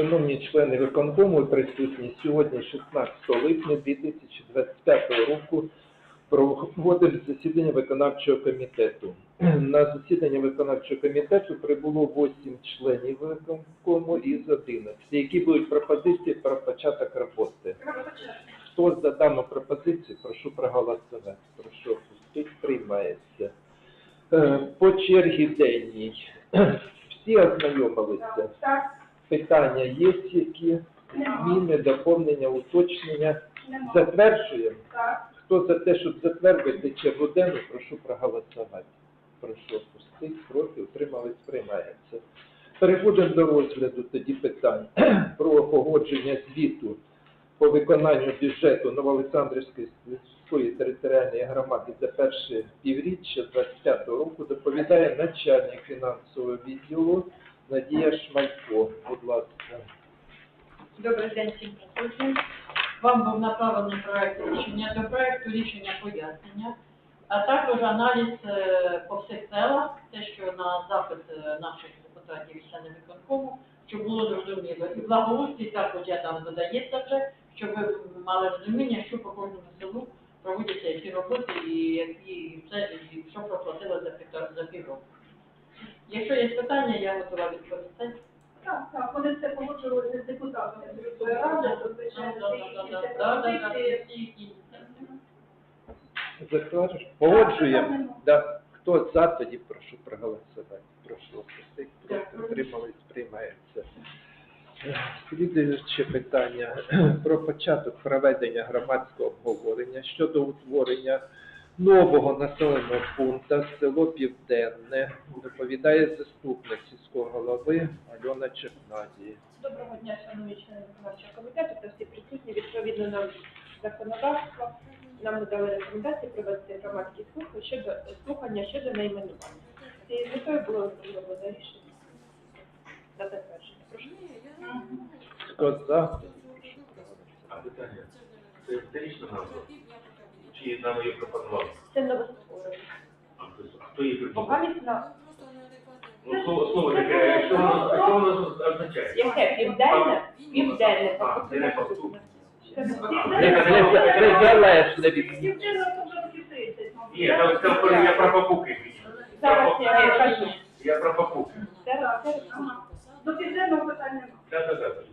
Шановні члени виконкому, присутні сьогодні, 16 липня 2025 року, проводимо засідання виконавчого комітету. На засідання виконавчого комітету прибуло 8 членів виконкому із 11. Які будуть пропозиції про початок роботи? Хто за дану пропозицію, прошу проголосувати. Прошу опустити, приймається. Е, По чергі денній. Всі ознайомилися. Питання є які? Зміни, доповнення, уточнення. Затверджуємо. Хто за те, щоб затвердити черводену, прошу проголосувати. Прошу опустити, проти, утримались, приймається. Переходимо до розгляду тоді питань про погодження звіту по виконанню бюджету Новоолександрівської сільської територіальної громади за перше півріччя 2025 року доповідає начальник фінансового відділу Надія Шмалько. Будь ласка. Добрий день всім присутнім. Вам був направлений проект рішення до проекту рішення пояснення, а також аналіз е, по всіх селах, те, що на запит е, наших депутатів і членів виконкому, щоб було зрозуміло. І благоустрій також я там додається вже, щоб ви мали розуміння, що по кожному селу проводяться які роботи і які це і що проплатили за півроку. Якщо є питання, я готова відповісти. так, так, вони це погоджували з депутатами міської ради, то звичайно, пропозиції. Затверджуєш? Погоджуємо. Да. Хто за, тоді прошу проголосувати. Прошу опустити, проти, утримались, приймається. Е, Слідуюче питання про початок проведення громадського обговорення щодо утворення нового населеного пункту село Південне. Доповідає заступник сільського голови Альона Чехнадії. Доброго дня, шановні члени виконавчого комітету та всі присутні. Відповідно на законодавство нам надали рекомендації провести громадські слухання щодо слухання щодо найменування. Цією метою було зроблено рішення на затвердження. Прошу. Хто за? Це вторічна назва? Чи нам її пропонували? Це новостворення. А хто- а хто її придумав? Погамість на Ну, слово, слово таке, що воно, що воно означає? яке південне, південне А, це не фактур. Це не Незалежне від Південна особа 30, мабуть. Ні, там, там коли я про папуки. Зараз я Про кажу. папуки. Я про папуки. Зараз, зараз. До південного питання.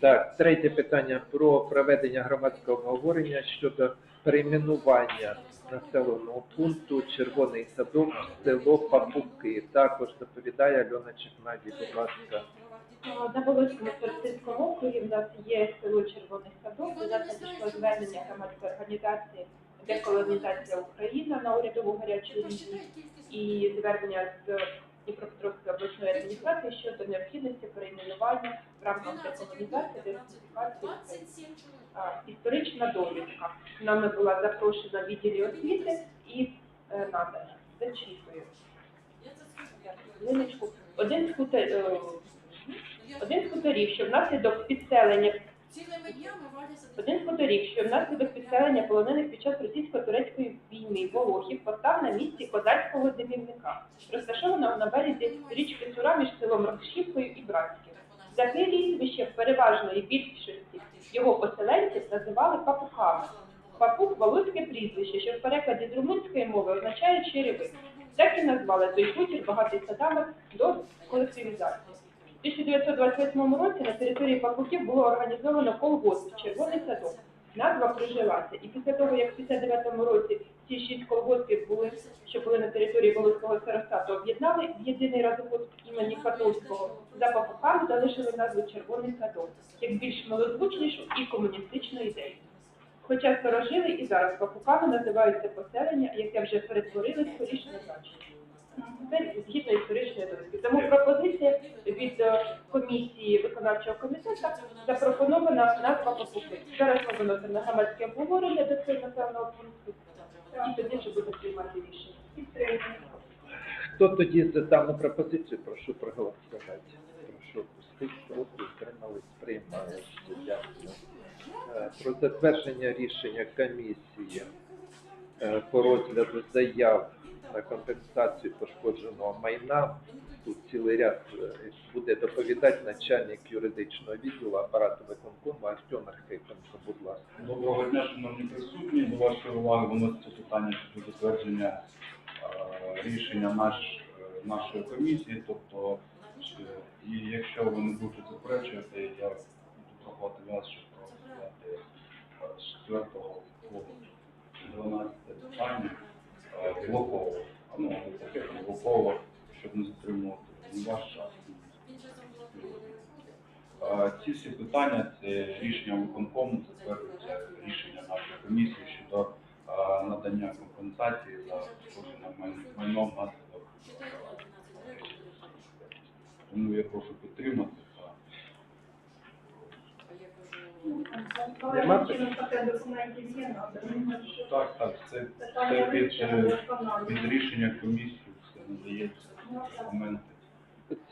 Так, третє питання про проведення громадського обговорення щодо перейменування населеного пункту Червоний садок село Папуки. Також доповідає Альона Чехнаді, будь ласка. На Волоському Старостинському округі в нас є село Червоний Садок, до нас надійшло звернення громадської організації Деколонізація Україна на урядову гарячу лінію і звернення з Дніпропетровської обласної адміністрації щодо необхідності перейменування в рамках деколонізації дерсифікації Історична довідка. Нами була запрошена відділі освіти і е, надана. Зачитую. Один з е, один з хуторів, що внаслідок підселення один з хуторів, що внаслідок підселення полонених під час російсько-турецької війни Волохів постав на місці козацького зимівника, розташованого на березі річки Сура між селом Рокшівкою і Братським. За прізвище переважної більшості його поселенців називали папуками. Папук волоське прізвище, що в перекладі з румунської мови означає черевик. Так і назвали той хутір багатий садами до колективізації. У 1928 році на території Папуків було організовано колгосп «Червоний садок». Назва прижилася. І після того, як в 59 році ці шість колгоспів були, що були на території Волоського старостату, об'єднали в єдиний радокосп імені Катовського, за Папуками залишили назву «Червоний садок» як більш милозвучнішу і комуністичну ідею. Хоча старожили і зараз Папуками називаються поселення, яке вже перетворили скоріше на значення. Історичної довідки. Тому пропозиція від е, комісії виконавчого комітету запропонована назва Папуки. Зараз ми виносимо на громадське обговорення до цього населеного пункту і тоді вже буде приймати рішення. Хто тоді за дану пропозицію, прошу проголосувати. Прошу опустити, проти, утримались, приймається. Дякую. Е, Про затвердження рішення комісії е, по розгляду заяв на компенсацію пошкодженого майна тут цілий ряд е, буде доповідати начальник юридичного відділу апарату виконкому Артем Архипенко, будь ласка. Доброго дня, шановні присутні. До вашої уваги виноситься питання щодо затвердження е, рішення наш, е, нашої комісії. Тобто, і якщо ви не будете заперечувати, я буду прохати вас, щоб проголосувати е, з 4 по 12 питання блоково. Ну, блоково, щоб не затримувати Е, Ці всі питання це рішення виконкому, затверджується рішення нашої комісії щодо надання компенсації за пошкодження май- майно внаслідок. е, Тому я прошу підтримати. та Нема чином таке документів є. Так, так, це, це Питання вивчено е, під рішення комісії все надається документи.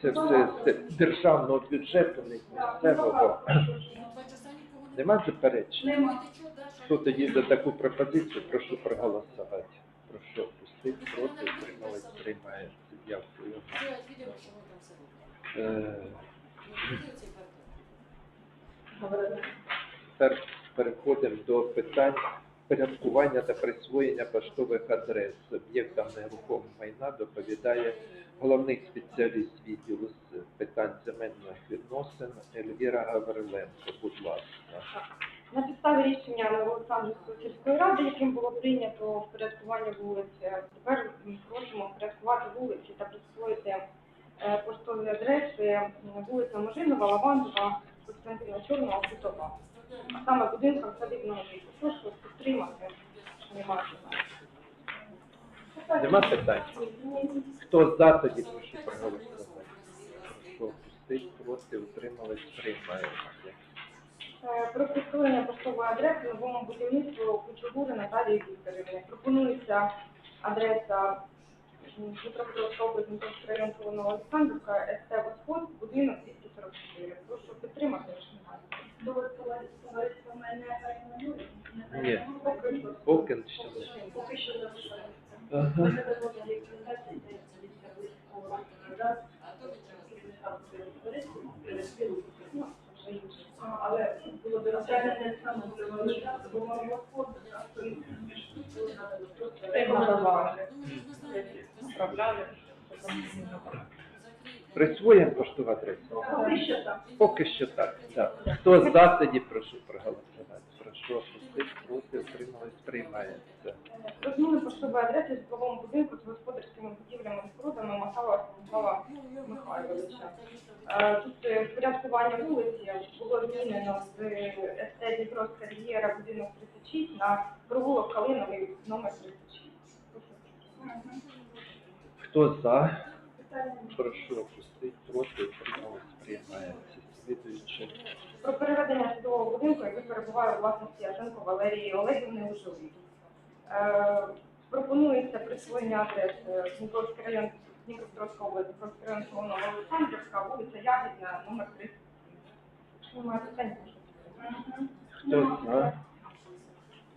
Це все з державного бюджету, не місцевого. Нема заперечень? Нема. Хто тоді за таку пропозицію, прошу проголосувати. Прошу пустити, проти, утримались, приймається. Дякую. Е, Тепер переходимо до питань порядкування та присвоєння поштових адрес об'єктам нерухомого майна доповідає головний спеціаліст відділу з питань земельних відносин Ельвіра Гавриленко. Будь ласка. На підставі рішення Новоолександрівської сільської ради, яким було прийнято впорядкування вулиць, тепер просимо впорядкувати вулиці та присвоїти е, поштові адреси вулиця Можинова, Лавандова, Костянтина Чорного, Кутова. Саме будинкам садибного віку. Прошу підтримати. Немає. Нема питань? Хто за, тоді прошу проголосувати. Прошу пустити, проти, утримались, приймається. Е, Про присвоєння поштової адреси новому будівництву Кучугури Наталії Вікторівни. Пропонується адреса область, Дніпровський район Солона Олександрівка, СТ «Восход», будинок 244. Прошу підтримати, якщо немає. Товариство мене районує. Ні. Поки що. Поки що не. Залишається. Ми не доводимо ліквідації, це століття близького раз, керівника товариства, ну, вже інше. Але було б розглянення саме приводника, бо ми входимо, Це надавали. Направляли. Присвоїмо поштову адресу? Поки що так. Поки що так. так. Хто за, тоді прошу проголосувати. Прошу опустити, проти, утримались, приймається. Про поштової адреси в житловому будинку з господарськими будівлями і спорудами Масала Станіслава Михайловича. Е, Тут е, впорядкування вулиці було змінено з СТ Дніпровська Рієра, будинок 36 на провулок Калиновий номер 36. Хто за? Прошу опустити, проти, утримались, приймається. Слідуючи. Про переведення житлового будинку, який перебуває у власності Яценко Валерії Олегівни у жилі. Е, пропонується присвоєння адреси Дніпровський район, Дніпропетровська область, Дніпровський район Солонова Олександрівська, вулиця Ягідна, номер 37. Немає питань, прошу. Хто за?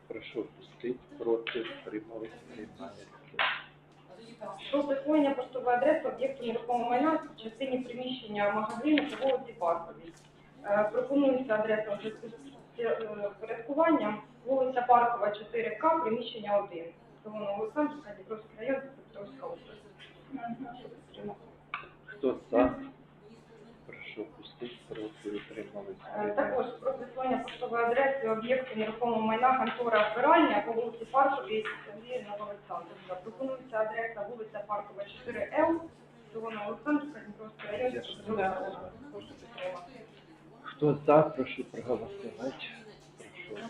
Прошу опустити, проти, утримались, приймається. Про присвоєння поштової адреси об'єкту нерухомого майна в частині приміщення магазину по вулиці Парковій. Е, Пропонується адреса е, вулиця Паркова 4К, приміщення 1. Солона Олександрівка, Дніпровський район, Петровська область. Хто за? Прошу опустити, проти, утримались, Е, Також про присвоєння поштової адреси об'єкту нерухомого майна контора збирання по вулиці Парковій, Сергія Новоолександрівка. Пропонується адреса вулиця Паркова 4Л, Солона Олександрівка, Дніпровський район, область. Хто за, прошу проголосувати. Прошу.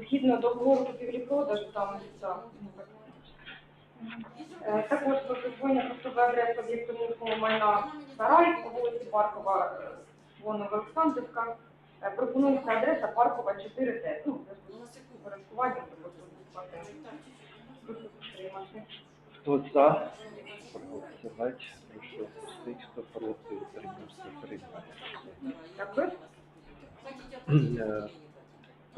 Згідно договору купівлі-продажу, там так, ну, так. Е, Також про присвоєння поштової адреси об'єкту нерухомого майна Сарай по вулиці Паркова, е, Вонова Олександрівка. Е, Пропонується адреса Паркова 4Д. Ну, це порядкування, тобто підтримати. Хто за? Проголосувати. Прошу опустити. Хто проти, утримався, приймається. Дякую.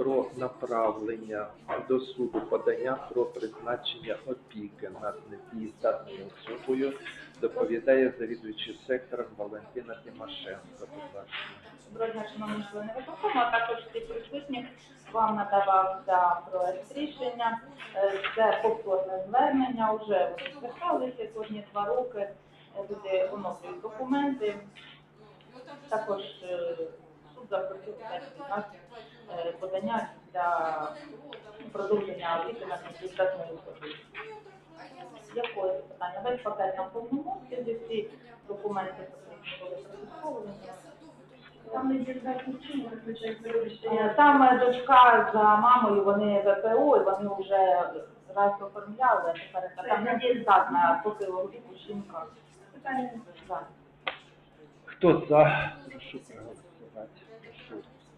Про направлення до суду подання про призначення опіки над недієздатною особою доповідає завідуючий сектором Валентина Тимошенко. Доброго дня, шановні члени виконкому, а також всі присутні. Вам надавався проект рішення. Е, Це повторне звернення, вже зверталися кожні два роки. Е, Люди оновлюють документи. Також е, суд запросив нас подання для продовження опіки над недієздатною особою. Якої питання? Весь пакет на повному всі документи потрібні були продисковані. Там Е, е, дочка за мамою, вони ВПО, і вони вже раз оформляли, а тепер там не дієздатна похилого віку жінка. питання. Хто за? Прошу проголосувати.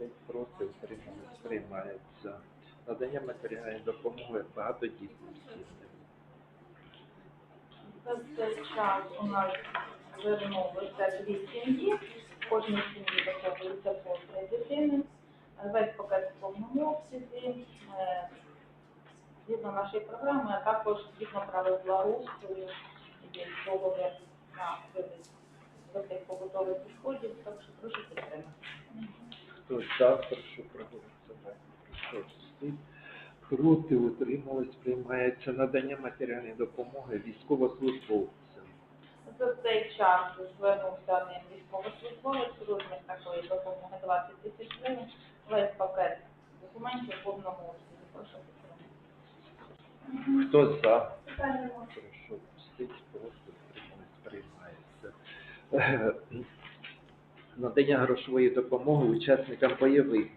Прошу встати проти, утримались, приймається. Надання матеріальної допомоги багатодітним сім'ям. За цей час у нас звернулося дві сім'ї, кожній сім'ї виховується по три дитини, весь пакет в повному обсязі, е, згідно нашої програми, а також згідно правил благоустрою, є договір на вивіз таких побутових відходів, так що прошу підтримати. Хто за, прошу проголосувати. Прошу встати. Проти, утримались, приймається. Надання матеріальної допомоги військовослужбовцям. За цей час звернувся один військовослужбовець, розмір такої допомоги 20 тисяч гривень, весь пакет документів в повному обсязі. Прошу підтримати. Хто за? питання Прошу встати, проти, утримались, приймається. Надання грошової допомоги учасникам бойових дій.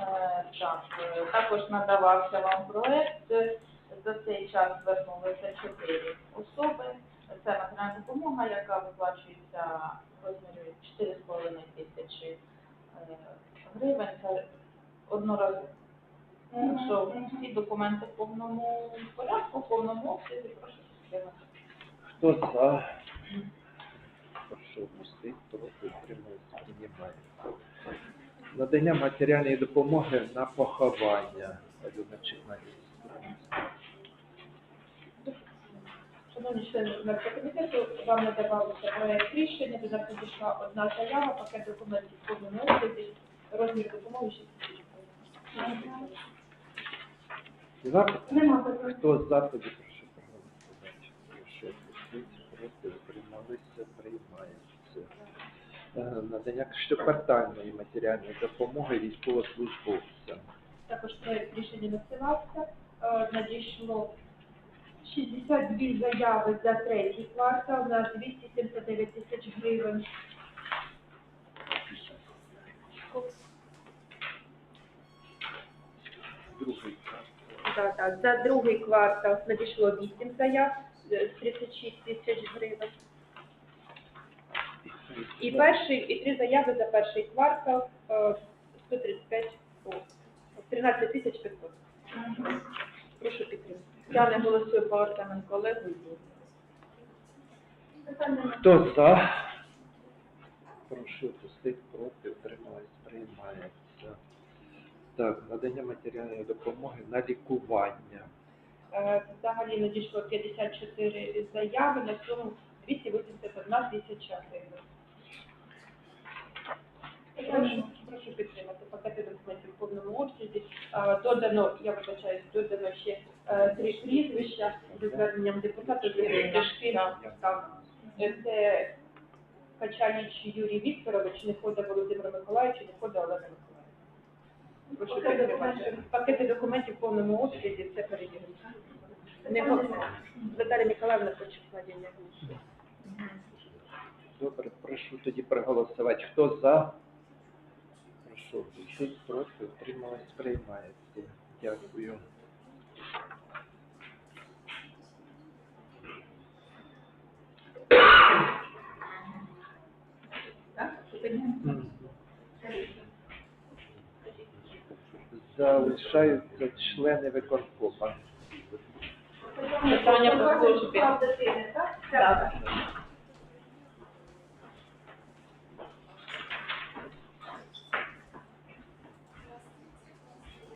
Е, Так, е, також надавався вам проект. За цей час звернулися чотири особи. Це матеріальна допомога, яка виплачується в розмірі 4,5 тисячі е, гривень. Це одноразово. Якщо всі документи в повному порядку, в повному обсязі, прошу підтримати. Хто за? Прошу пустити, проти, утримались, приймається. Надання матеріальної допомоги на поховання. Шановні члени виконавчого комітету, вам надавалося проект рішення, до нас надійшла одна заява, пакет документів в повному обсязі, розмір допомоги 6 тисяч гривень. Хто за, тоді прошу проголосувати. Прошу пустити, проти, утрималися, приймається. Е, Надання щоквартальної матеріальної допомоги військовослужбовцям. Також проект рішення надсилався, Е, надійшло 62 заяви за третій квартал на 279 тисяч гривень. Другий Так, так, за другий квартал надійшло 8 заяв е, 36 тисяч гривень. І перший, і три заяви за перший квартал е, 135, 13 тисяч 500. Прошу підтримати. Я не голосую по Артеменко Олегу. Хто за? Прошу пустити, проти, утримались, приймається. Так, надання матеріальної допомоги на лікування. Е, Взагалі надійшло 54 заяви на суму 281 тисяча гривень. Прошу, прошу підтримати пакети документів в повному обсязі. Додано, я вибачаюсь, додано ще е, три прізвища за зверненням депутата з Шкіна. Е, Це Качаніч Юрій Вікторович, Нехода Володимир Миколаївич, Нехода Олена Миколаївна. Пакети документів в повному обсязі, це перевірено. Не Наталя Миколаївна хоче складення голосу. Добре, прошу тоді проголосувати. Хто за? Прошу пустити, проти, утримались, приймається. Дякую. Залишаються члени виконкома. Питання по службі. Так.